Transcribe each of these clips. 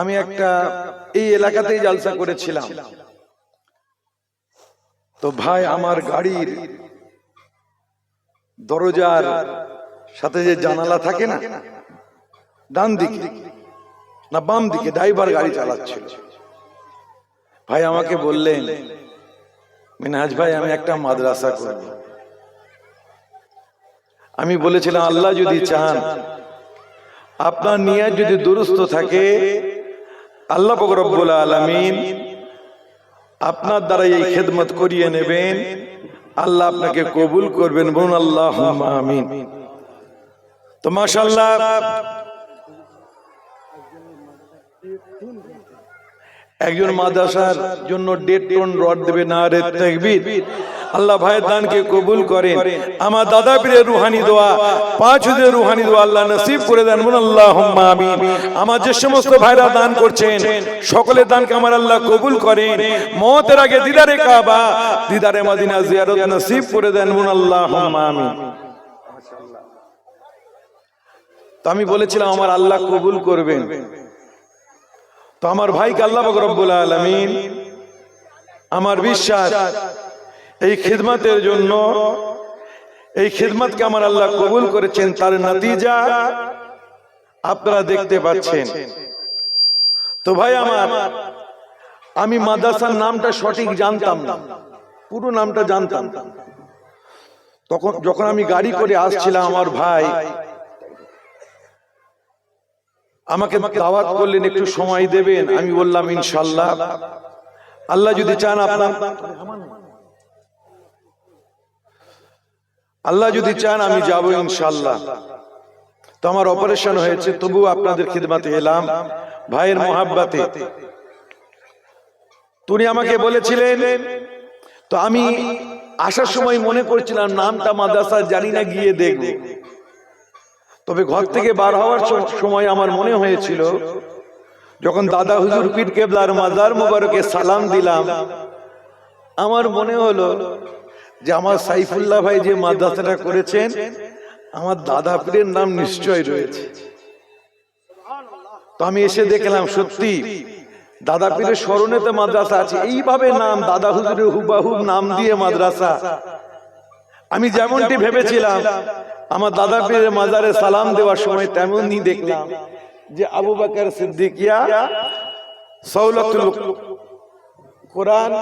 আমি একটা এই এলাকাতেই জালসা করেছিলাম। তো ভাই, আমার গাড়ির দরজার সাথে যে জানালা থাকে না, ডান দিকে, না বাম দিকে ড্রাইভার গাড়ি চালাচ্ছিল। ভাই আমাকে বললেন, মিনহাজ ভাই, আমি একটা মাদ্রাসা করব। আমি বলেছিলাম, আল্লাহ যদি চান, আপনার নিয়াত যদি দুরুস্ত থাকে আল্লাহ বকরবুল আলমিন আপনার দ্বারা এই খেদমত করিয়ে নেবেন। আল্লাহ আপনাকে কবুল করবেন বলুন আল্লাহ আমিন। তো মাশাল্লাহ একজন মাদ্রাসার জন্য দেড় টন রড দেবে না রে তাকবীর। আল্লাহ ভাইয়ের দানকে কবুল করেন। আমার দাদা পীরের রুহানি দোয়া, পাঁচ হুজুরের রুহানি দোয়া আল্লাহ নসিব করে দেন। বলুন আল্লাহ আমিন। আমার যে সমস্ত ভাইরা দান করছেন, সকলের দানকে আমার আল্লাহ কবুল করেন। মতের আগে দিদারে কাবা, দিদারে মদিনা জিয়ারত নসিব করে দেন। বলুন আল্লাহ আমিন। তো আমি বলেছিলাম, আমার আল্লাহ কবুল করবেন। তো আমার ভাইকে আল্লাহ রব্বুল আলামিন আমার বিশ্বাস, এই খিদমতের জন্য, এই খিদমতকে আমার আল্লাহ কবুল করেছেন, তার নতিজা আপনারা দেখতে পাচ্ছেন তো ভাই আমার, আমি মাদ্রাসার নামটা সঠিক জানতাম না, পুরো নামটা জানতাম। তখন যখন আমি গাড়ি করে আসছিলাম আমার ভাই আমাকে দাওয়াত করলেন একটু সময় দেবেন আমি বললাম ইনশাল্লাহ আল্লাহ যদি চান আপনার আল্লাহ যদি চান আমি যাব ইনশাল্লাহ তো আমার অপারেশন হয়েছে তবু আপনাদের খিদমাতে এলাম। ভাইয়ের মোহাব্বাতে। তুমি আমাকে বলেছিলেন তো আমি আসার সময় মনে করছিলাম নামটা মাদ্রাসা জানি না গিয়ে দেখব। তবে ঘর থেকে বার হওয়ার সময় আমার মনে হয়েছিল যখন দাদা হুজুর পীর কেবলার মাজার মোবারকে সালাম দিলাম আমার মনে হলো যে আমার সাইফুল্লাহ ভাই যে মাদ্রাসাটা করেছেন আমার দাদা পীরের নাম নিশ্চয় রয়েছে। তো আমি এসে দেখলাম সত্যি দাদা পীরের স্মরণে তো মাদ্রাসা আছে। এইভাবে নাম দাদা হুজুরের হুবাহু নাম দিয়ে মাদ্রাসা। আমি যেমনটি ভেবেছিলাম আমার দাদা পীরের মাজারে সালাম দেওয়ার সময় তেমনই দেখলাম যে আবু বাকর সিদ্দিকিয়া সৌলতুল কোরআন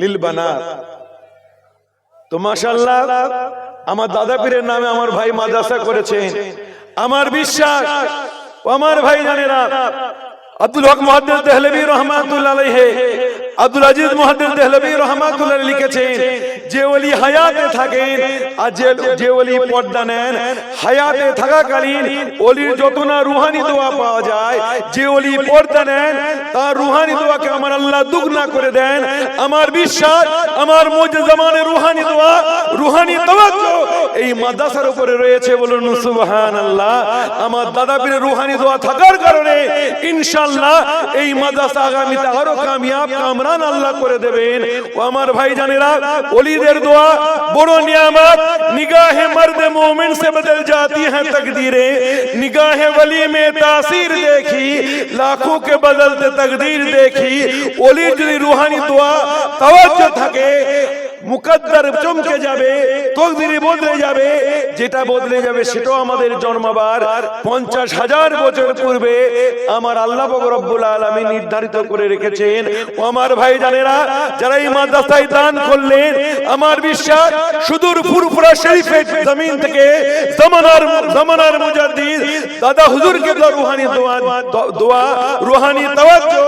লিল বানাত। তো মাশাআল্লাহ আমার দাদা পীরের নামে আমার ভাই মাদ্রাসা করেছেন। আমার বিশ্বাস আমার ভাই জানেরা আব্দুল হক মুহাদ্দিস দেহলভী রহমাতুল্লাহ আলাইহি আব্দুল আজিজ মুহাদ্দিস দেহলভী রহমাতুল্লাহ লিখেছেন, যে ওলি হায়াতে থাকেন আর যে যে ওলি পর্দা নেন, হায়াতে থাকাকালীন ওলির যত না রুহানি দোয়া পাওয়া যায়, যে ওলি পর্দা নেন, তার রুহানি দোয়াকে আমার আল্লাহ দুগনা করে দেন। আমার বিশ্বাস, আমার মধ্যে জামানে রুহানি দোয়া, রুহানি তাওয়াজ্জু এই মাদ্রাসার উপরে রয়েছে বলুন সুবহানাল্লাহ। আমার দাদা পীরের রুহানি দোয়া থাকার কারণে ইনশাআল্লাহ এই মাদ্রাসা আগামীতে আরও কামিয়াব কামরান আল্লাহ করে দেবেন ও আমার ভাইজানেরা ওলিদের দোয়া বড় নিয়ামত निगाहें मर्द मोमिन से बदल जाती हैं तकदीरें निगाहें वली में तासीर देखी लाखों के बदलते तकदीर देखी ওলি যদি রুহানি দোয়া তাওয়াজ্জু থাকে মুকদ্দার চমকে যাবে তকদিরি বদলে যাবে, যেটা বদলে যাবে সেটাও আমাদের জন্মাবার। পঞ্চাশ হাজার বছর পূর্বে আমার আল্লাহ রব্বুল আলামিন নির্ধারিত করে রেখেছেন। আমার ভাই জানেরা, যারা এই মাদ্রাসায় দান করলেন, আমার বিশ্বাস সুদূর ফুরফুরা শরীফের জমিন থেকে জামানার জামানার দাদা হুজুর কেবলা রুহানি দোয়া দোয়া, রুহানি তাওয়াজ্জু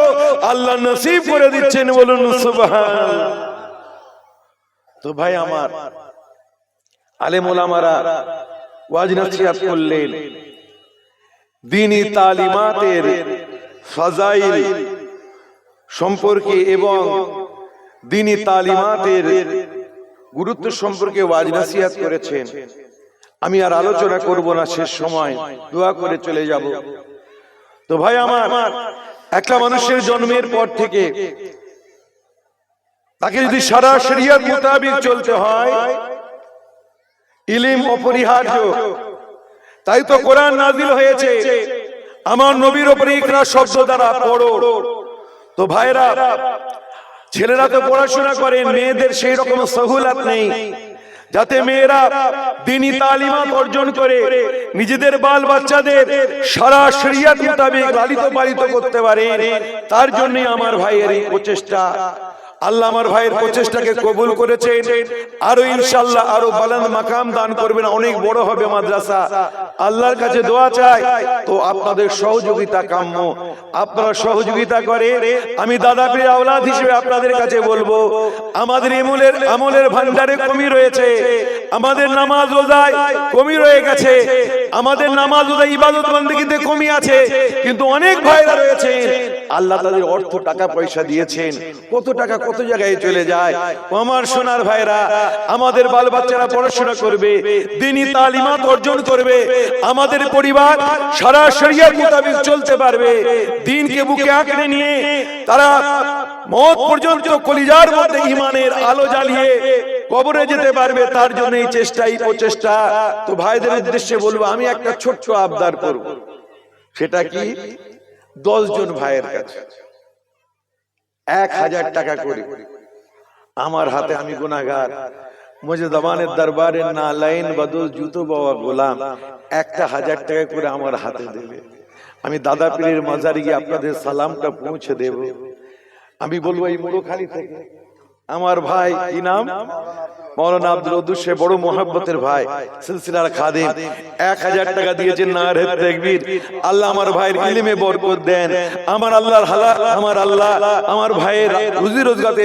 আল্লাহ নসিব করে দিচ্ছেন, বলুন সুবহানাল্লাহ। তো ভাই আমার আলেম ওলামারা ওয়াজ নসিহত করলেন। দিনী তালিমাতের ফাজাইল সম্পর্কে এবং দিনী তালিমাতের গুরুত্ব সম্পর্কে ওয়াজ নসিহত করেছেন। আমি আর আলোচনা করব না, শেষ সময় দোয়া করে চলে যাব। তো ভাই আমার, একটা মানুষের জন্মের পর থেকে তাকে যদি সারা শরিয়ত মোতাবিক চলতে হয় ইলিম অপরিহার্য। তাই তো কোরআন নাজিল হয়েছে। আমার নবীর ওপরে ইকরা শব্দ দ্বারা পড়ো। তো ভাইরা ছেলেরা তো পড়াশোনা করে মেয়েদের সেই রকম সহুলাত নেই। যাতে মেয়েরা দিনী তালিমাত অর্জন করে নিজেদের বাল বাচ্চাদের সারা শরিয়াত মোতাবেক লালিত পালিত করতে পারে। তার জন্যই আমার ভাইয়ের এই প্রচেষ্টা। আল্লাহ আমার ভাইয়ের প্রচেষ্টাকে কবুল করেছেন। আরও ইনশাল্লাহ আরও বালান মাকাম দান করবেন, অনেক বড় হবে মাদ্রাসা। আল্লাহর কাছে দোয়া চাই। তো আপনাদের সহযোগিতা কাম্য। আপনারা সহযোগিতা করে, আমি দাদা পীর আওলাদ হিসেবে আপনাদের কাছে বলব, আমাদের আমলের আমলের ভান্ডারে কমি রয়েছে। আমাদের নামাজ রোজায় কমি রয়ে গেছে। আমাদের নামাজ রোজা ইবাদত বন্দীতে কমি আছে। কিন্তু অনেক ভাইরা রয়েছে আল্লাহ তাদের অর্থ টাকা পয়সা দিয়েছেন। কত টাকা কত জায়গায় চলে যায়। আমার সোনার ভাইরা আমাদের বাল বাচ্চারা পড়াশোনা করবে দিনী তালিমাত অর্জন করবে। আমাদের পরিবার সারা শরিয়ার মোতাবেক চলতে পারবে। দিনকে বুকে আঁকড়ে নিয়ে তারা মত পর্যন্ত কলিজার মধ্যে ইমানের আলো জ্বালিয়ে কবরে যেতে পারবে তার জন্য এই চেষ্টা এই প্রচেষ্টা। তো ভাইদের উদ্দেশ্যে বলব আমি একটা ছোট্ট আবদার করব। সেটা কি? দশ জন ভাইয়ের কাছে। এক হাজার টাকা করে। আমার হাতে আমি গুনাগার মুঝে দমানের দরবারে না লাইন বদল জুতো বাবা গোলাম। একটা হাজার টাকা করে আমার হাতে দেবে আমি দাদা পীরের মাজারে গিয়ে আপনাদের সালামটা পৌঁছে দেব। আমি বলব, এই মুড়োখালি থেকে আমার ভাই, কি নাম? মৌলানা আব্দুল সে বড় মোহাব্বতের ভাই, সিলসিলার খাদিম। এক হাজার টাকা দিয়েছেন না রে তেকবীর। আল্লাহ আমার ভাইয়ের ইলিমে বরকত দেন। আমার আল্লাহর হালা আমার আল্লাহ, আমার ভাইয়ের রুজি রোজগারে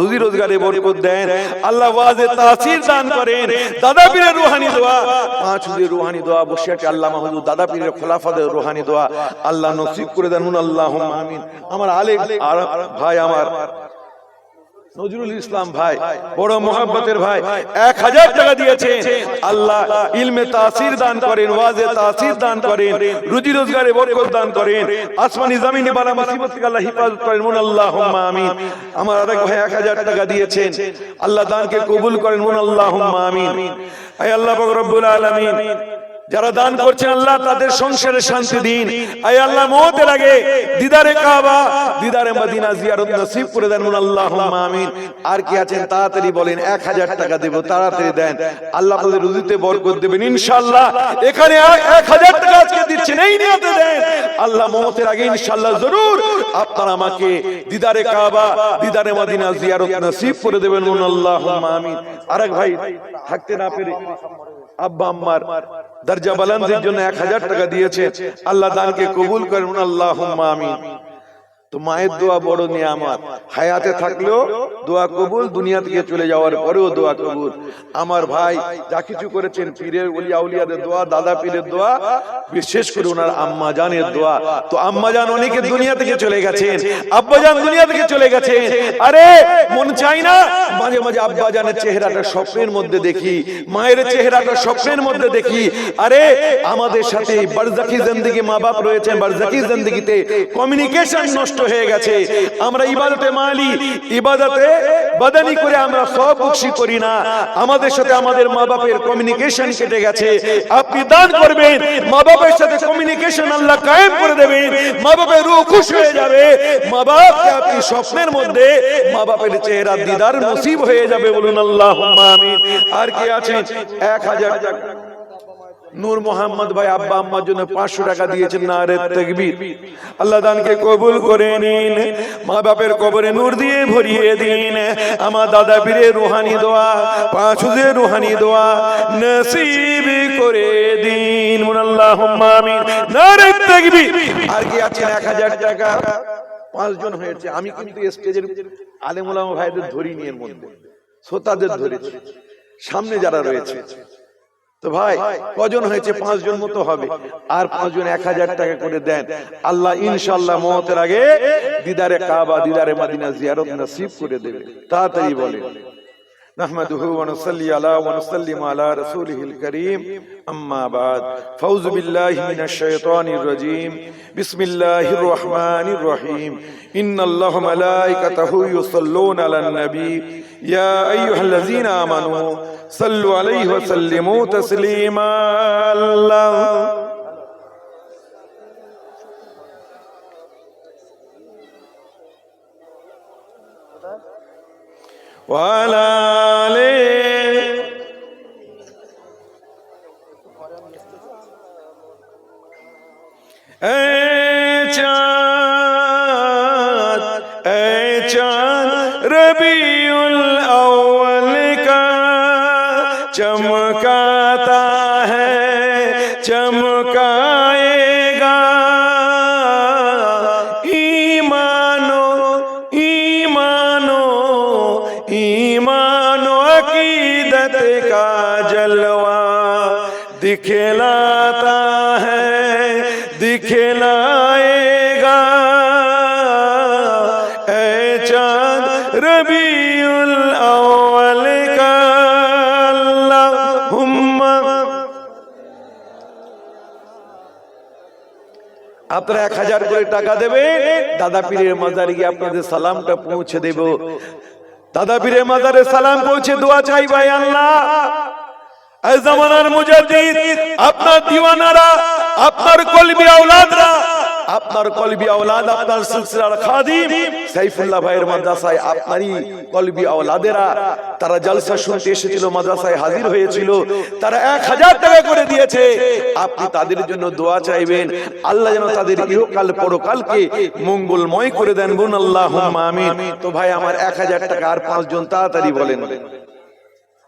রুজি রোজগারে বরকত দেন। আল্লাহ ওয়াজে তাসির দান করেন। দাদা পীরের রুহানি দোয়া। পাঁচ হুজুর রুহানি দোয়া বসে আছে আল্লাহ মাহমুদ, দাদা পীরের খোলাফাদের রুহানি দোয়া। আল্লাহ নসিব করে দেন আল্লাহ আমিন। আমার আলেক ভাই আমার নজরুল ইসলাম ভাই, বড় মোহাব্বতের ভাই, এক হাজার টাকা দিয়েছে আল্লাহ ইলমে তাসির দান করেন, ওয়াজে তাসির দান করেন, রুজি রোজগারে বরকত দান করেন। আসমানি জমিনে বালা মুসিবত থেকে আল্লাহ হিফাজত করেন মুন আল্লাহুম্মা আমিন। আমার আরেক ভাই এক হাজার টাকা দিয়েছেন। আল্লাহ দানকে কবুল করেন মুন আল্লাহুম্মা আমিন। আয় আল্লাহ পাক রব্বুল আলামিন যারা দান করছেন আল্লাহ, তাদের সংসারে শান্তি দিন। আয় আল্লাহ মহতের আগে দিদারে কাবা, দিদারে মদিনা জিয়ারত নসিব করে দেন আল্লাহুম্মা আমিন। আর কি আছেন, তাড়াতাড়ি বলেন, এক হাজার টাকা দেব, তাড়াতাড়ি দেন। আল্লাহ আপনাদের রুজিতে বরকত দেবেন, ইনশাআল্লাহ। এখানে এক হাজার টাকা আজকে দিচ্ছেন, এই নিয়তে দেন। আল্লাহ মহতের আগে ইনশাআল্লাহ জরুর। আপনারা আমাকে দিদারে কাবা, দিদারে মদিনা জিয়ারত নসিব করে দেবেন আল্লাহুম্মা আমিন। আরেক ভাই, থাকতে না পেরে আব্বা, আম্মার দরজা বালান্দির জন্য এক হাজার টাকা দিয়েছে। আল্লাহ দানকে কবুল করুন। আল্লাহ আমিন। তো মায়ের দোয়া বড় নিয়ামত। হায়াতে থাকলেও দোয়া কবুল দুনিয়া থেকে চলে যাওয়ার পরেও দোয়া কবুল। আমার ভাই যা কিছু করেছেন, পীরের উলিয়া উলিয়াদের দোয়া, দাদা পীরের দোয়া, বিশেষ করে ওনার আম্মা জানের দোয়া। তো আম্মা জান অনেকে দুনিয়া থেকে চলে গেছেন, আব্বা জান দুনিয়া থেকে চলে গেছেন। আরে, মন চাই না? মাঝে মাঝে আব্বা জানের চেহারাটা স্বপ্নের মধ্যে দেখি, মায়ের চেহারাটা স্বপ্নের মধ্যে দেখি। আরে, আমাদের সাথে বারজাকি জিন্দেগি মা বাপ রয়েছেন বারজাকি জিন্দেগিতে কমিউনিকেশন নষ্ট হয়ে গেছে। আমরা ইবাদতে মালি। ইবাদতে বাদানি করে আমরা সব বকশি করি না। আমাদের সাথে আমাদের মা বাপের কমিউনিকেশন কেটে গেছে। আপনি দান করবেন। মা বাপের সাথে কমিউনিকেশন আল্লাহ কায়েম করে দেবেন। মা বাপের রূহ খুশ হয়ে যাবে। মা বাপকে আপনি স্বপ্নের মধ্যে মা বাপের চেহারা দিদার নসিব হয়ে যাবে বলুন আল্লাহ আমিন। আর কি আছেন? এক হাজার নূর মোহাম্মদ ভাই আব্বা আম্মার জন্য পাঁচশো টাকা দিয়েছেন না রে তেকবীর। আল্লাহ দানকে কবুল করে নিন। মা বাপের কবরে নূর দিয়ে ভরিয়ে দিন। আমার দাদা পীরের রুহানি দোয়া পাঁচ হুজের রুহানি দোয়া নসিব করে দিন। মুন আল্লাহ আমিন। না রে তেকবীর। আর কি আছেন? এক হাজার টাকা। পাঁচজন হয়েছে। আমি কিন্তু স্টেজের আলেমুলামা ভাইদের ধরিনি এর মধ্যে। শ্রোতাদের ধরেছি। সামনে যারা রয়েছে। তো ভাই কজন হয়েছে পাঁচজন মতো হবে আর পাঁচজন এক হাজার টাকা করে দেন আল্লাহ ইনশাল্লাহ মহতের আগে দিদারে কাবা দিদারে মাদিনা জিয়ারত নসিব করে দেবে তাড়াতাড়ি বলে نحمده ونصلي على ونسلم على رسوله الكريم أما بعد فوز بالله من الشيطان الرجيم بسم الله الرحمن الرحيم إن الله ملائكته يصلون على النبي يا أيها الذين آمنوا صلوا عليه وسلموا تسليما. الله. وعلى آله. दिखलाता है, दिखलाएगा। ऐ चांद, रबीउल अव्वल का আপনারা এক হাজার করে টাকা দেবে দাদা পীরের মাজারে গিয়ে আপনাদের সালামটা পৌঁছে দেব। দাদা পীরের মাজারে সালাম পৌঁছে দোয়া চাই ভাই আল্লাহ। জামানার আপনার দিওয়ানারা, আপনার কলবি আওলাদরা, আপনার কলবি আওলাদ, আপনার খাদিম, সাইফুল্লাহ ভাইয়ের মাদ্রাসায় আপনারই কলবি আওলাদেরা, তারা জলসা শুনতে এসেছিল, মাদ্রাসায় হাজির হয়েছিল, তারা এক হাজার টাকা করে দিয়েছে। আপনি তাদের জন্য দোয়া চাইবেন, আল্লাহ যেন তাদের ইহকাল পরকালকে মঙ্গলময় করে দেন। বোন আল্লাহ আমিন। তো ভাই, আমার এক হাজার টাকা আর পাঁচজন তাড়াতাড়ি বলেন।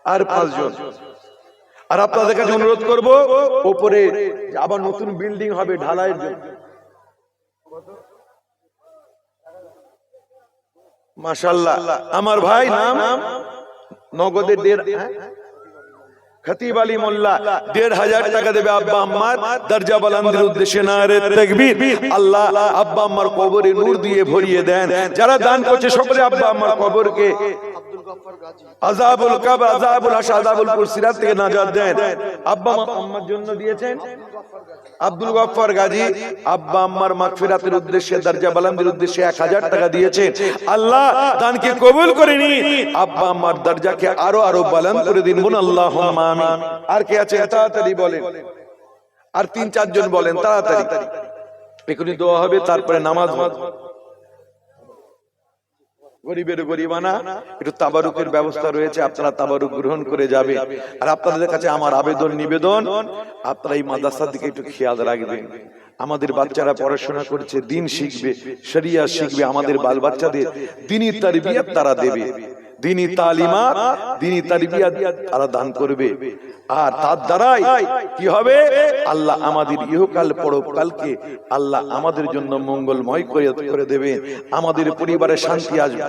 আর পাঁচজন। আর আপনাদের কাছে অনুরোধ করব ওপরে আবার নতুন বিল্ডিং হবে ঢালাইয়ের জন্য। মাশাল্লাহ আমার ভাই নাম নগদে দেড় হ্যাঁ? আলী মোল্লা। দেড় হাজার টাকা দেবে আব্বা আম্মার। দরজা বালান্দির উদ্দেশ্যে নারে তাকবীর। আল্লাহ আব্বা আম্মার কবরে নূর দিয়ে ভরিয়ে দেন। যারা দান করছে, সকলে আব্বা আম্মার কবরকে আজাবুল কবর আজাবুল হাস আজাবুল কুরসিরাত থেকে নাজাত দেন। আব্বা আম্মার জন্য দিয়েছেন। আব্দুল গফফর গাজী, আব্বা আম্মার মাগফিরাতের উদ্দেশ্যে, দরজা বালান্দির উদ্দেশ্যে 1000 টাকা দিয়েছেন। আল্লাহ দানকে কবুল করে নি আব্বা আম্মার দরজাকে আরও আরও বালান্দ করে দিন। বলুন, আল্লাহুম্মা আমিন। আর কে আছে? তাড়াতাড়ি বলেন। আর তিন, চারজন বলেন, তাড়াতাড়ি। এখনই দোয়া হবে, তারপরে নামাজ গরিবের গরিবানা, একটু তাবারুকের ব্যবস্থা রয়েছে, আপনারা তাবারুক গ্রহণ করে যাবে। আর আপনাদের কাছে আমার আবেদন, নিবেদন, আপনারা এই মাদ্রাসার দিকে একটু খেয়াল রাখবেন। আমাদের বাচ্চারা পড়াশোনা করছে, দিন শিখবে, শরিয়া শিখবে, আমাদের বাল বাচ্চাদের দিনই তারবিয়াত তারা দেবে। দিনই তালিমাত দিনই তারবিয়াত তারা দান করবে। আর তার দ্বারাই কি হবে? আল্লাহ আমাদের ইহকাল পরকালকে আল্লাহ আমাদের জন্য মঙ্গলময় করে করে দেবে আমাদের পরিবারে শান্তি আসবে।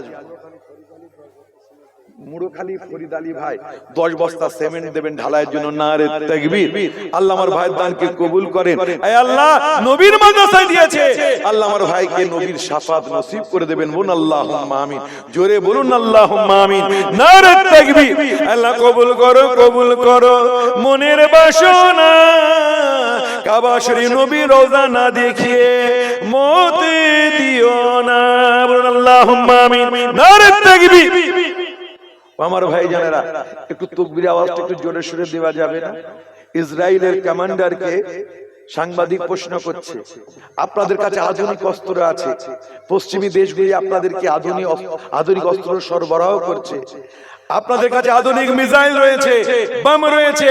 মুড়োখালি ফরিদ আলী ভাই দশ বস্তা সিমেন্ট দেবেন ঢালাইয়ের জন্য না রে তাকবীর। আল্লাহ আমার ভাইয়ের দানকে কবুল করেন। আল্লাহ নবীর মাদ্রাসায় দিয়েছে। আল্লাহ আমার ভাইকে নবীর শাফাত নসিব করে দেবেন। বলুন আল্লাহুম্মা আমিন। জোরে বলুন আল্লাহুম্মা আমিন। না রে তাকবীর। আল্লাহ কবুল করো কবুল করো। মনের বাসনা কাবা শরীফ নবী রোজা না দেখিয়ে মতে দিও না। বলুন আল্লাহুম্মা আমিন। না রে তাকবীর। আমার ভাই জানেরা একটু তকবির আওয়াজটা একটু জোরে সুরে দেওয়া যাবে না? ইসরায়েলের কমান্ডারকে সাংবাদিক প্রশ্ন করছে আপনাদের কাছে আধুনিক অস্ত্র আছে পশ্চিমী দেশগুলি আপনাদেরকে আধুনিক আধুনিক অস্ত্র সরবরাহ করছে। আপনাদের কাছে আধুনিক মিসাইল রয়েছে বাম রয়েছে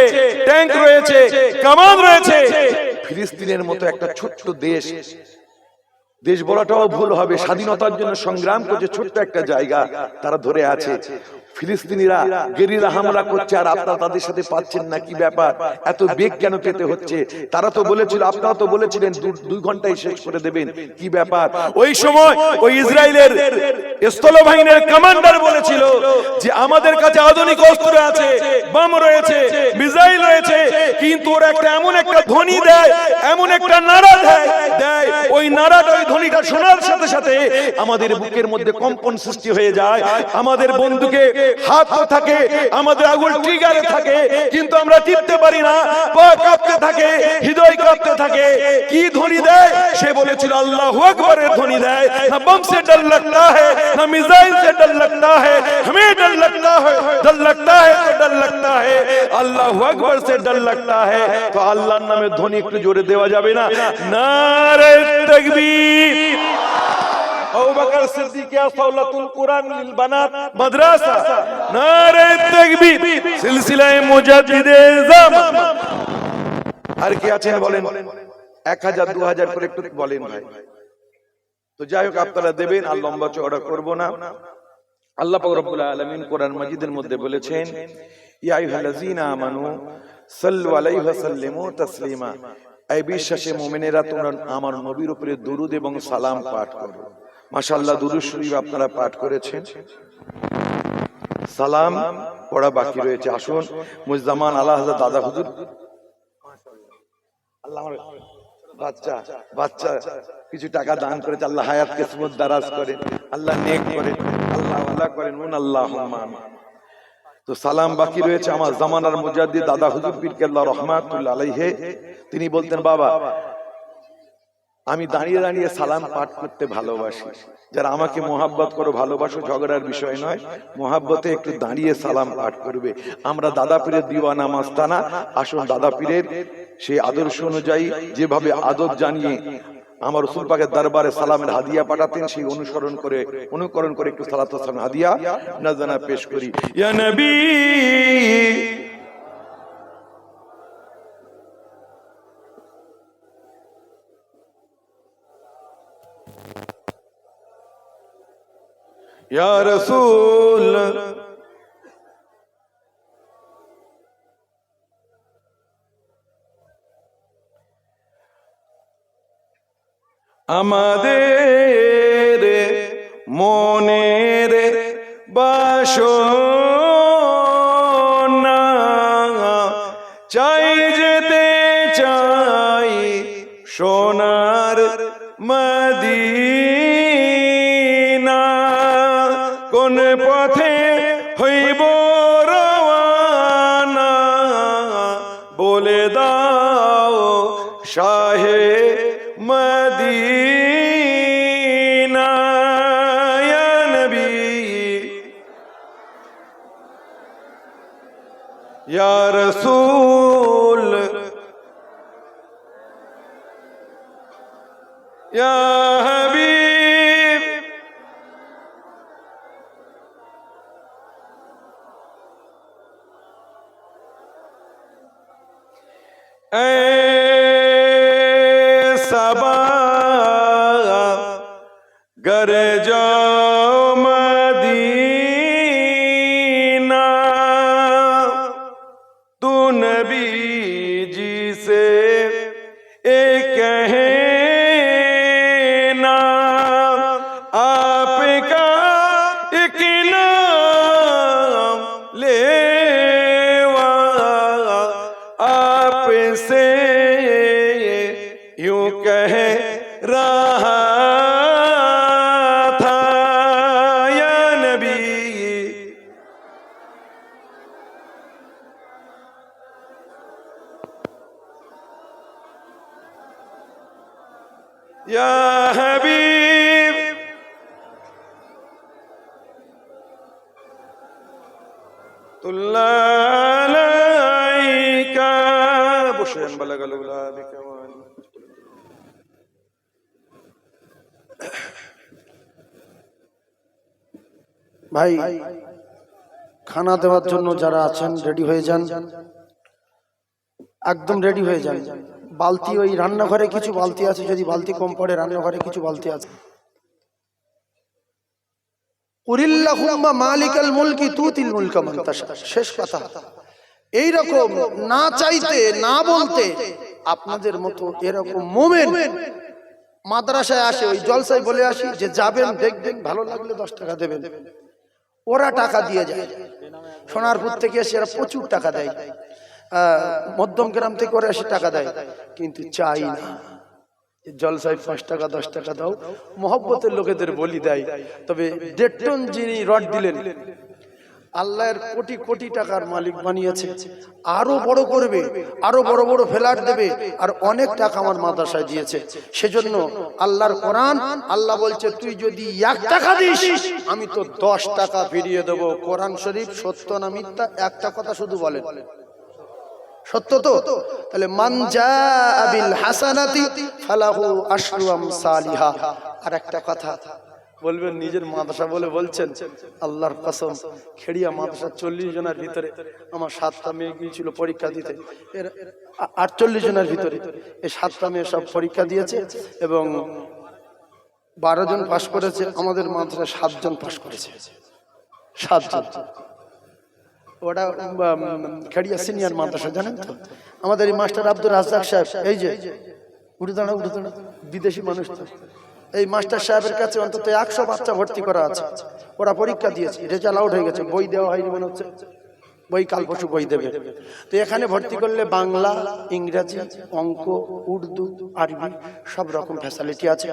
ট্যাঙ্ক রয়েছে কামান রয়েছে। ফিলিস্তিনের মতো একটা ছোট্ট দেশ দেশ বলাটাও ভুল হবে। স্বাধীনতার জন্য সংগ্রাম করছে ছোট্ট একটা জায়গা তারা ধরে আছে। ফিলিস্তিনিরা গেরিলা হামলা করছে আর আপনারা তাদের সাথে পাচ্ছেন না, কি ব্যাপার? এত বেগ কেন পেতে হচ্ছে? তারা তো বলেছিল, আপনারা তো বলেছিলেন দুই ঘন্টায় শেষ করে দেবেন, কি ব্যাপার? ওই সময় ওই ইসরায়েলের স্থলবাহিনীর কমান্ডার বলেছিল যে আমাদের কাছে আধুনিক অস্ত্র আছে, বাম রয়েছে, মিসাইল রয়েছে, কিন্তু ওরা একটা এমন একটা ধ্বনি দেয়, এমন একটা নাড়া দেয় দেয়, ওই নাড়াটা, ওই ধ্বনিটা শোনার সাথে সাথে আমাদের বুকের মধ্যে কম্পন সৃষ্টি হয়ে যায়, আমাদের বন্ধুকে হাত তো থাকে আমাদের আগুন ট্রিগারে থাকে কিন্তু আমরা টিপতে পারি না পা কাঁপতে থাকে হৃদয় কাঁপতে থাকে কি ধ্বনি দেয় সে বলেছিল আল্লাহ আকবরের ধ্বনি দেয় না बम से डर लगता है ना मिसाइल से डर लगता है हमें डर लगता है डर लगता है तो डर लगता है আল্লাহ আকবর से डर लगता है তো আল্লাহর নামে ধ্বনি একটু জোরে দেওয়া যাবে না নারে তাকবীর ইয়া কুরআন লিল বানাত মাদ্রাসা। নারে তাকবীর, সিলসিলায়ে মুজাদ্দিদে আর কি আছেন বলেন? এক হাজার, দু হাজার করে একটু বলেন ভাই। তো যাই হোক, আপনারা দেবেন, আর লম্বা চওড়া করব না। আল্লাহ পাক রব্বুল আলামিন কোরআন মাজিদের মধ্যে বলেছেন, ইয়া আমানু, সাল্লু আলাইহি তাসলিমা। এই বিশ্বাসে মুমিনেরা তোমরা আমার নবীর উপরে দরুদ এবং সালাম পাঠ করো। মাশাআল্লাহ দুরূদ শরীফ আপনারা পাঠ করেছেন। সালাম পড়া বাকি রয়েছে। আসুন মুজজামান আল্লাহ দাদা হুজুর। আল্লাহ বাচ্চা বাচ্চা কিছু টাকা দান করেছে। আল্লাহ হায়াত কিসমত দারাজ করেন। আল্লাহ নেক করেন। আল্লাহ আল্লাহ করেন। উন আল্লাহ তো সালাম বাকি রয়েছে আমার জামানার মুজাদ্দিদ দাদা হুজুর পীর কেল্লা রহমাতুল্লাহ আলাইহে। তিনি বলতেন বাবা আমি দাঁড়িয়ে দাঁড়িয়ে সালাম পাঠ করতে ভালোবাসি। যারা আমাকে মোহাব্বত করো ভালোবাসো ঝগড়ার বিষয় নয়। মোহাব্বতে একটু দাঁড়িয়ে সালাম পাঠ করবে। আমরা দাদা পীরের দিওয়ানা মাস্তানা আসুন দাদা পীরের সেই আদর্শ অনুযায়ী যেভাবে আদব জানিয়ে আমার রসুল পাকের দরবারে সালামের হাদিয়া পাঠাতেন সেই অনুসরণ করে অনুকরণ করে একটু সালাত সালাম হাদিয়া নাজানা পেশ করি। ইয়া নবী! ইয়া رسول আমাদের মনের ইয়া يا حبيب طلع عليك بشرا بلغ الاولى بكوان ভাই খানা দেওয়ার জন্য যারা আছেন রেডি হয়ে যান একদম রেডি হয়ে যান বালতি ওই রান্নাঘরে কিছু বালতি আছে যদি বালতি কম পড়ে রান্নাঘরে কিছু বালতি আছে। উরিল্লাহুম্মা মালিকাল মুলকি তুতিল মুলকা তাশা শেষ কথা। এই রকম না চাইতে না বলতে আপনাদের মতো এরকম মোমেন মাদ্রাসায় আসে ওই জলসায় বলে আসি যে যাবেন দেখবেন ভালো লাগলে দশ টাকা দেবেন। ওরা টাকা দিয়ে যায়। সোনারপুর থেকে এসে এরা প্রচুর টাকা দেয়। মধ্যম গ্রাম থেকে ওরা এসে টাকা দেয়। কিন্তু চাই না। যে জলসায় পাঁচ টাকা, দশ টাকা দাও। মহব্বতের লোকেদের বলি দেয়। তবে দেড় টন যিনি রড দিলেন, আল্লাহর কোটি কোটি টাকার মালিক বানিয়েছে। আরও বড় করবে, আরও বড় বড় ফ্ল্যাট দেবে, আর অনেক টাকা আমার মাদ্রাসায় দিয়েছে। সেজন্য আল্লাহর কোরআন, আল্লাহ বলছে, তুই যদি এক টাকা দিস, আমি তো দশ টাকা ফিরিয়ে দেবো। কোরআন শরীফ সত্য না মিথ্যা? একটা কথা শুধু বলেন। সত্য তো? তাহলে মানজা আবিল হাসানাতি ফালাহু আশরু আমসালিহা। আর একটা কথা, বলবেন নিজের মাদ্রাসা বলে বলছেন, আল্লাহর কসম, খেড়িয়া মাদ্রাসা চল্লিশ জনের ভিতরে, আমার সাতটা মেয়ে গিয়েছিল পরীক্ষা দিতে। এর আটচল্লিশ জনের ভিতরে, এই সাতটা মেয়ে সব পরীক্ষা দিয়েছে এবং বারো জন পাশ করেছে, আমাদের মাদ্রাসা সাতজন পাশ করেছে। সাতজন। ওটা খেড়িয়া সিনিয়র মাদ্রাসা জানেন তো? আমাদের এই মাস্টার আব্দুল রাজ্জাক সাহেব এই যে উঠে দাঁড়া উঠে দাঁড়া বিদেশি মানুষ তো। এই মাস্টার সাহেবের কাছে অন্তত একশো বাচ্চা ভর্তি করা আছে। ওরা পরীক্ষা দিয়েছে রেজাল্ট আউট হয়ে গেছে বই দেওয়া হয়নি মনে হচ্ছে। বই কাল পরশু বই দেবে। তো এখানে ভর্তি করলে বাংলা, ইংরাজি, অঙ্ক, উর্দু, আরবি সব রকম ফ্যাসিলিটি আছে।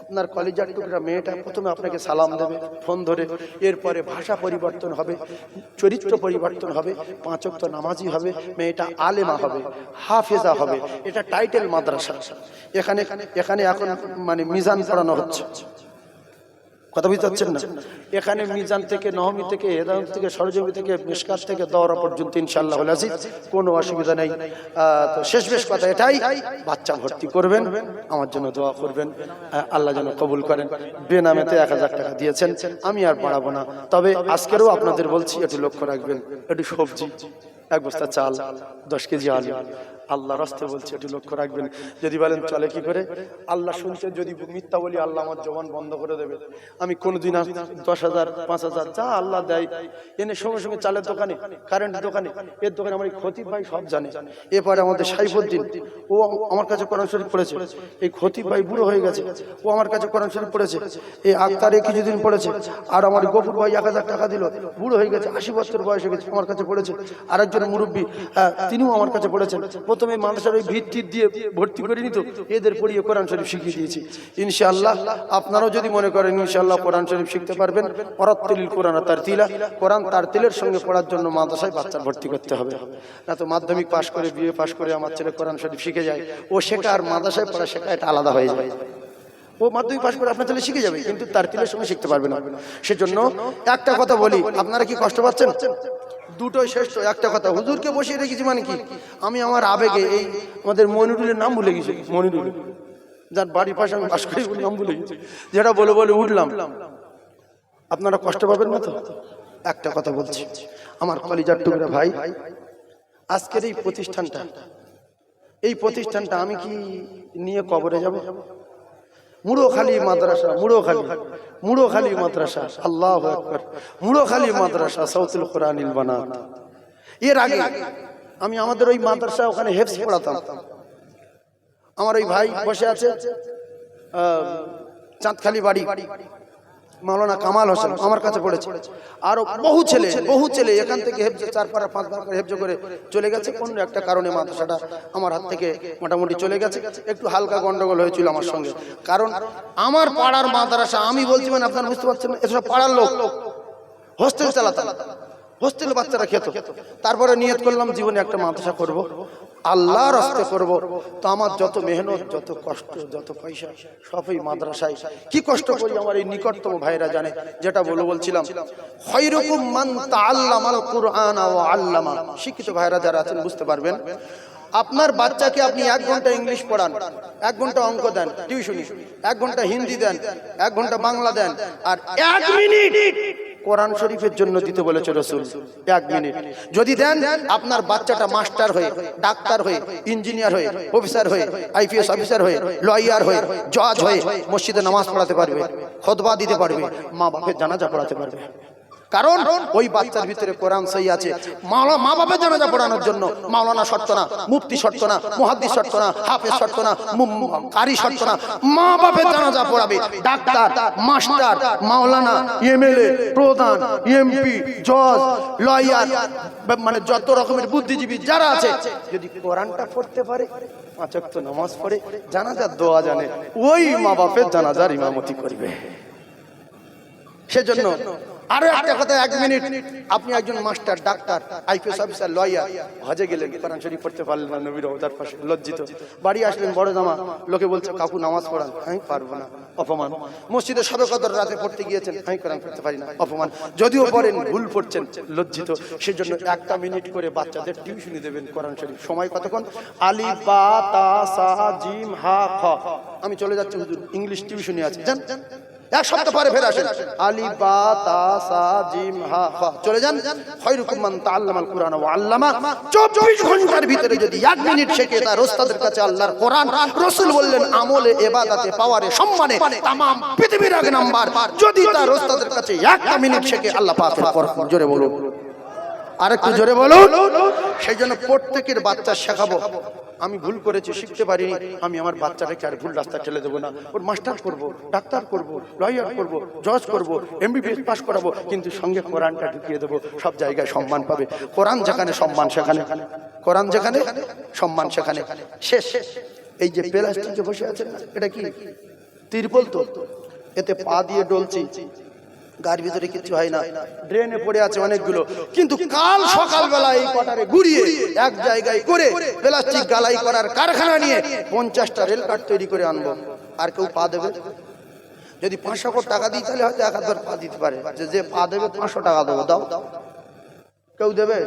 আপনার কলেজের টুকরা মেয়েটা প্রথমে আপনাকে সালাম দেবে, ফোন ধরে। এরপরে ভাষা পরিবর্তন হবে, চরিত্র পরিবর্তন হবে পাঁচক তো নামাজি হবে, মেয়েটা আলেমা হবে, হাফেজা হবে। এটা টাইটেল মাদ্রাসা। এখানে এখানে এখন মানে মিজান পড়ানো হচ্ছে। কথা বুঝতে পারছেন না? এখানে মিজান থেকে, নহমি থেকে হেদায়ত থেকে, সরজমি থেকে, মিসকাত থেকে দওরা পর্যন্ত ইনশাল্লাহ আসি কোনো অসুবিধা নেই। তো শেষ বেশ কথা এটাই। বাচ্চা ভর্তি করবেন, আমার জন্য দোয়া করবেন আল্লাহ যেন কবুল করেন। বেনামেতে এক হাজার টাকা দিয়েছেন, আমি আর বাড়াবো না। তবে আজকেরও আপনাদের বলছি, একটু লক্ষ্য রাখবেন, একটু সবজি, এক বস্তা চাল, দশ কেজি আলু। আল্লাহ রাস্তে বলছে একটু লক্ষ্য রাখবেন। যদি বলেন, চলে কি করে? আল্লাহ শুনছে, যদি মিথ্যা বলি, আল্লাহ আমার জবান বন্ধ করে দেবে। আমি কোনোদিন দশ হাজার, পাঁচ হাজার, যা আল্লাহ দেয়, এনে সঙ্গে সঙ্গে চালের দোকানে কারেন্টের দোকানে, এর দোকানে আমার ক্ষতি ভাই সব জানে। এরপরে আমাদের সাইফুদ্দিন, ও আমার কাছে কোরআন শরীফ পড়েছে। এই ক্ষতি ভাই বুড়ো হয়ে গেছে, ও আমার কাছে কোরআন শরীফ পড়েছে। এই আক্তারে কিছুদিন পড়েছে, আর আমার গফুর ভাই এক হাজার টাকা দিল, বুড়ো হয়ে গেছে, আশি বছর বয়স হয়ে গেছে, আমার কাছে পড়েছে। আরেকজন মুরব্বী তিনিও আমার কাছে পড়েছেন। প্রথমে মানুষের ওই ভিত্তি দিয়ে ভর্তি করে নিত, এদের পড়িয়ে কোরআন শরীফ শিখিয়ে দিয়েছি। ইনশাআল্লাহ, আপনারাও যদি মনে করেন ইনশাআল্লাহ কোরআন শরীফ শিখতে পারবেন পরাত্তলিল কোরআন তার তিলা, কোরআন তার তিলের সঙ্গে পড়ার জন্য মাদ্রাসায় বাচ্চা ভর্তি করতে হবে। না তো মাধ্যমিক পাশ করে বিয়ে পাশ করে আমার ছেলে কোরআন শরীফ শিখে যায়, ও শেখা আর মাদ্রাসায় পড়া শেখা এটা আলাদা হয়ে যায়। ও মাধ্যমিক পাশ করে আপনার ছেলে শিখে যাবে, কিন্তু তার তিলের সঙ্গে শিখতে পারবে না। সেজন্য একটা কথা বলি, আপনারা কি কষ্ট পাচ্ছেন? দুটোই শ্রেষ্ঠ, একটা কথা। হুজুরকে বসিয়ে রেখেছি মানে কি? আমি আমার আবেগে এই আমাদের মনিরুলের নাম ভুলে গেছি। মনিরুল। যার বাড়ির পাশে আমি বাস করি নাম ভুলে গেছি। যেটা বলে বলে উঠলাম। আপনারা কষ্ট পাবেন না তো? একটা কথা বলছি। আমার কলিজার টুকরা ভাই, আজকের এই প্রতিষ্ঠানটা এই প্রতিষ্ঠানটা আমি কি নিয়ে কবরে যাব? মুড়োখালি মাদ্রাসা, মুড়োখালি মুড়োখালি মাদ্রাসা, আল্লাহ আকবার, মুড়োখালি মাদ্রাসা, সাউতুল কোরআনিল বানাত। এর আগে আমি আমাদের ওই মাদ্রাসা ওখানে হেফস পড়াতাম। আমার ওই ভাই বসে আছে চাঁদখালি বাড়ি। মাওলানা কামাল হোসেন আমার কাছে পড়েছে। আরও বহু ছেলে বহু ছেলে এখান থেকে হেফজে চার পারা পাঁচ করে হেফজে করে চলে গেছে। কোন একটা কারণে মাদ্রাসাটা আমার হাত থেকে মোটামুটি চলে গেছে। একটু হালকা গন্ডগোল হয়েছিল আমার সঙ্গে। কারণ আমার পাড়ার মাদ্রাসা, আমি বলছি মানে আপনারা বুঝতে পারছেন এসব পাড়ার লোক। হোস্টেল চালাতাম। হোস্টেলে বাচ্চারা খেত। তারপরে নিয়ত করলাম, জীবনে একটা মাদ্রাসা করব। আল্লাহর রাস্তে করব। তো আমার যত মেহনত, যত কষ্ট, যত পয়সা, সবই মাদ্রাসায়। কি কষ্ট করি আমার এই নিকটতম ভাইরা জানে, যেটা বলে বলছিলাম, খৈরকুম মান তাআল্লামাল কুরআন ওয়া আল্লামা। শিক্ষিত ভাইরা যারা আছেন, বুঝতে পারবেন। আপনার বাচ্চাকে আপনি এক ঘণ্টা ইংলিশ পড়ান, এক ঘণ্টা অঙ্ক দেন, টিউশনি, এক ঘণ্টা হিন্দি দেন, এক ঘণ্টা বাংলা দেন, আর এক মিনিট কোরআন শরীফের জন্য দিতে বলেছে রসুল। এক মিনিট। যদি দেন, আপনার বাচ্চাটা মাস্টার হয়ে, ডাক্তার হয়ে, ইঞ্জিনিয়ার হয়ে অফিসার হয়ে, আইপিএস অফিসার হয়ে, লয়ার হয়ে, জজ হয়ে, মসজিদে নামাজ পড়াতে পারবে খোদবা দিতে পারবে মা বাপের জানাজা পড়াতে পারবে। কারণ ওই বাচ্চার ভিতরে কোরআন সই আছে। মাওলা মা বাপের জানাজা পড়ানোর জন্য মাওলানা শর্ত না মুফতি শর্ত না মুহাদ্দিস শর্ত না হাফেজ শর্ত না কারি শর্ত না। মা বাপের জানাজা পড়াবে। ডাক্তার মাস্টার মাওলানা এমএলএ প্রধান এমপি জজ লয়ার মানে যত রকমের বুদ্ধিজীবী যারা আছে যদি কোরআনটা পড়তে পারে পাঁচ ওয়াক্ত নামাজ পড়ে জানাজার দোয়া জানে ওই মা বাপের জানাজার ইমামতি করবে। সেজন্য আরও একটা কথা, এক মিনিট। আপনি একজন master, doctor IPS officer, lawyer. হজে গেলেন, কোরআন শরীফ পড়তে পারলেন না, নবীর রওজার পাশে লজ্জিত। বাড়ি আসলেন, বড় জামা। লোকে বলছে, কাকু, নামাজ পড়ান। আমি পারব না। অপমান। মসজিদে সবে কদর রাতে পড়তে গিয়েছেন। আমি কোরআন পড়তে পারি না। অপমান। যদিও পড়েন, ভুল পড়ছেন, লজ্জিত। সেজন্য একটা মিনিট করে বাচ্চাদের টিউশনি দেবেন কোরআন শরীফ। সময় কতক্ষণ? আলি, বা, তা, সা, জিম, হা, খ। আমি চলে যাচ্ছি, হুজুর। ইংলিশ টিউশনি আছে। জান এক সপ্তাহ পরে ফের আসেন আলি বা তা সা জিম হা খা চলে যান খয়রুকুম মান তাআল্লামাল কুরআন ওয়া আল্লামা 24 ঘন্টার ভিতরে যদি এক মিনিট শেখে তার ওস্তাদের কাছে আল্লাহর কোরআন রাসূল বললেন আমলে ইবাদতে পাওয়ারে সম্মানে तमाम পৃথিবীর এক নাম্বার যদি তার ওস্তাদের কাছে একটা মিনিট শেখে আল্লাহ পাকের কোরআন জোরে বলুন আরেকটু জোরে বলুন। সেই জন্য প্রত্যেকের বাচ্চা শেখাবো। আমি ভুল করেছি শিখতে পারিনি। আমি আমার বাচ্চাটাকে আর ভুল রাস্তা ঠেলে দেবো না। ওর মাস্টার করব ডাক্তার করব লয়ার করব জজ করব এমবিবিএস পাস করাবো কিন্তু সঙ্গে কোরআনটা ঢুকিয়ে দেবো সব জায়গায় সম্মান পাবে। কোরআন যেখানে সম্মান সেখানে। কোরআন যেখানে সম্মান সেখানে। শেষ। এই যে প্লাস্টিকে বসে আছে এটা কি? তিরপল তো। এতে পা দিয়ে ডলছি। গার ভিতরে কিছু হয় না। ড্রেনে পড়ে আছে অনেকগুলো। কিন্তু কাল সকালবেলা এই কটারে ঘুরিয়ে এক জায়গায় করে প্লাস্টিক গালাই করার কারখানা নিয়ে পঞ্চাশটা রেল কার্ড তৈরি করে আনব। আর কেউ পা দেবে? যদি পাঁচশো কোটি টাকা দিই, তাহলে হয়তো এক হাজার পা দিতে পারে। যে যে পা দেবে, পাঁচশো টাকা দেবো, দাও। কেউ দেবে?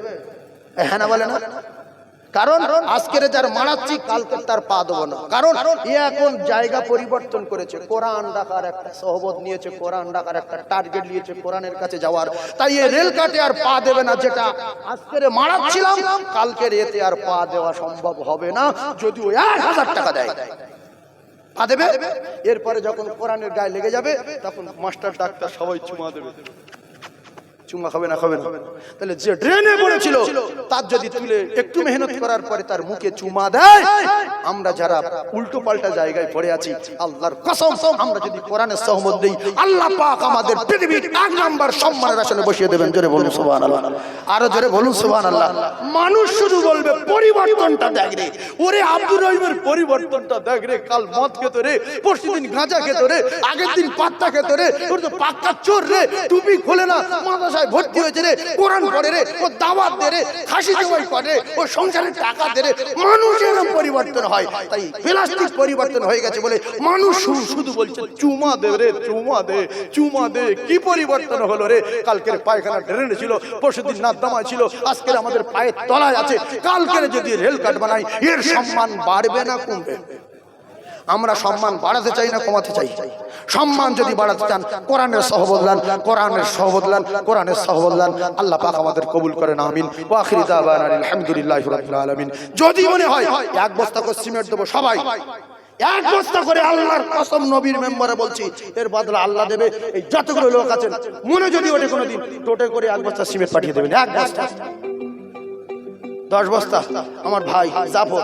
হ্যাঁ না বলে না? কারণ আজকের যার মারাচ্ছি কালকে তার পা দেবো না। কারণ এ এখন জায়গা পরিবর্তন করেছে। কোরআন ডাকার একটা সহবত নিয়েছে কোরআন ডাকার একটা টার্গেট নিয়েছে কোরআনের কাছে যাওয়ার। তাই এ রেল কাটে আর পা দেবে না যেটা আজকের মারাচ্ছিলাম কালকের এতে আর পা দেওয়া সম্ভব হবে না যদিও এক হাজার টাকা দেয়। পা দেবে? এরপরে যখন কোরআনের গায়ে লেগে যাবে তখন মাস্টার ডাক্তার সবাই চুমা দেবে। চুমা খাবে না খাবে না। তাহলে যে ড্রেনে পড়েছিল, তার যদি তুলে একটু মেহনত করার পরে তার মুখে চুমা দেয়, আমরা যারা উল্টো পাল্টা জায়গায় পড়ে আছি, আল্লাহর কসম, আমরা যদি কোরআনের সহমত দেই, আল্লাহ পাক আমাদের পৃথিবীর এক নাম্বার সম্মানের আসনে বসিয়ে দেবেন। জোরে বলুন, সুবহানাল্লাহ। আরও জোরে বলুন, সুবহানাল্লাহ। মানুষ শুধু বলবে, পরিবর্তনটা দেখ রে। ওরে আব্দুর রহিমের পরিবর্তনটা দেখ রে। কাল মদ খেত রে, পরশু দিন গাঁজা খেত রে, আগের দিন পাত্তা খেত রে। ওর তো পাক্কা চোর রে। টুপি খোলে না মাদ্রাসায় ভর্তি হয়েছে রে, কোরআন পড়ে রে, ও দাওয়াত দে রে, খাসি জবাই করে ও সংসারের টাকা দে রে মানুষ এরকম পরিবর্তন হয়। তাই প্লাস্টিক পরিবর্তন হয়ে গেছে বলে মানুষ শুধু বলছে, চুমা দে রে, চুমা দে চুমা দে, কি পরিবর্তন হলো রে? কালকের পায়খানা ড্রেনে ছিল পরশুদিন নাদ্দামা ছিল, আজকের আমাদের পায়ের তলায় আছে, কালকের যদি রেল কাট বানাই, এর সম্মান বাড়বে না কমবে। আমরা সম্মান বাড়াতে চাই না কমাতে চাই। সম্মান যদি বাড়াতে চান, কোরআনের সহবদলান কোরআনের সহবদলান কোরআনের সহবদলান আল্লাহ পাক আমাদের কবুল করেন, আমিন। ওয়া আখিরি দাওয়ানা আলহামদুলিল্লাহি রাব্বিল আলামিন। যদি মনে হয়, এক বস্তা করে সিমেন্ট দেবো সবাই। এক বস্তা করে আল্লাহর কসম নবীর মেম্বারে বলছি, এর বদলা আল্লাহ দেবে। এই যতগুলো লোক আছেন, মনে যদি ওঠে কোনোদিন, টোটে করে এক বস্তা সিমেন্ট পাঠিয়ে দেবেন। এক বস্তা। দশ বস্তা। আমার ভাই, জাফর।